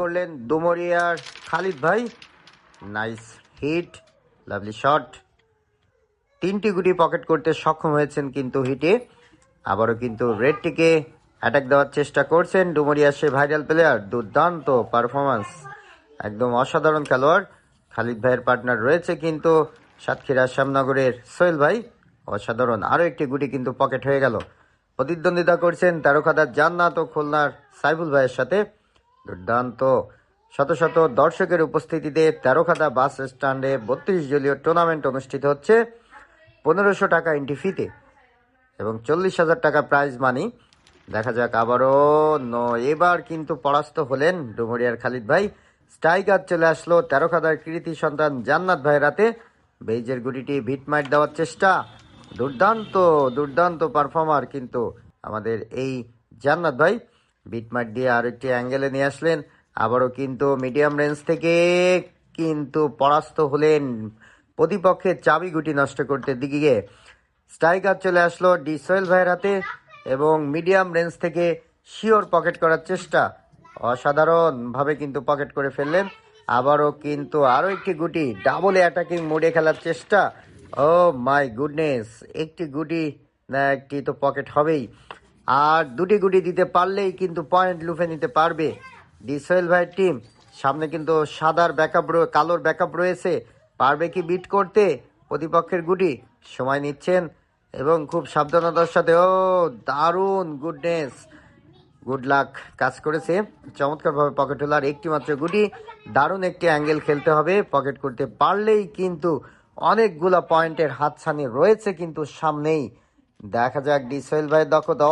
করলেন দুমরিয়ার খালিদ ভাই। Nice hit lovely shot তিনটি গুটি পকেট করতে সক্ষম হয়েছেন কিন্তু হিটে। আবারও কিন্তু রেডটিকে অ্যাটাক দেওয়ার চেষ্টা করছেন ডুমরিয়া সে ভাইরাল প্লেয়ার দুর্দান্ত পারফরমেন্স একদম অসাধারণ খেলোয়াড়। খালিদ ভাইয়ের পার্টনার রয়েছে কিন্তু সাতক্ষীরা শ্যামনগরের সোহেল ভাই। অসাধারণ। আরও একটি গুটি কিন্তু পকেট হয়ে গেল। প্রতিদ্বন্দ্বিতা করছেন তেরোখাদার জান্নাত ও খুলনার সাইফুল ভাইয়ের সাথে। দুর্দান্ত। শত শত দর্শকের উপস্থিতিতে তেরোখাদা বাস স্ট্যান্ডে বত্রিশ জলীয় টুর্নামেন্ট অনুষ্ঠিত হচ্ছে পনেরোশো টাকা এন্ট্রি ফিতে এবং চল্লিশ হাজার টাকা প্রাইজ মানি দেখা যাক আবারও এবার কিন্তু পরাস্ত হলেন ডুমরিয়ার খালিদ ভাই। স্ট্রাইকার চলে আসলো তেরো খাদার কৃতি সন্তান জান্নাত ভাই রাতে বেইজের গুটিটি ভিটমাইট দেওয়ার চেষ্টা। দুর্দান্ত দুর্দান্ত পারফর্মার কিন্তু আমাদের এই জান্নাত ভাই। বিটমাইট দিয়ে আর একটি অ্যাঙ্গেলে নিয়ে আসলেন। আবারও কিন্তু মিডিয়াম রেঞ্জ থেকে কিন্তু পরাস্ত হলেন। প্রতিপক্ষের চাবি গুটি নষ্ট করতে দিকে স্ট্রাইকার চলে আসলো ডি সোহেল ভাইয়ের হাতে এবং মিডিয়াম রেঞ্জ থেকে শিওর পকেট করার চেষ্টা। অসাধারণভাবে কিন্তু পকেট করে ফেললেন। আবারও কিন্তু আরও একটি গুটি ডাবল অ্যাটাকিং মোডে খেলার চেষ্টা। ও মাই গুডনেস একটি গুটি না একটি তো পকেট হবেই। আর দুটি গুটি দিতে পারলেই কিন্তু পয়েন্ট লুফে নিতে পারবে। ডি সোহেল ভাইয়ের টিম সামনে কিন্তু সাদার ব্যাকআপ কালোর ব্যাকআপ রয়েছে। পারবে কি বিট করতে? প্রতিপক্ষের গুটি, সময় নিচ্ছেন। এবং খুব সাবধানতার সাথে, ও, দারুণ গুডনেস গুড লাক কাজ করেছে। চমৎকারভাবে পকেট হলো আর একটি মাত্র গুটি। দারুণ একটি অ্যাঙ্গেল খেলতে হবে। পকেট করতে পারলেই কিন্তু অনেকগুলা পয়েন্টের হাতছানি রয়েছে কিন্তু সামনেই। দেখা যাক ডি ভাই দক্ষতা।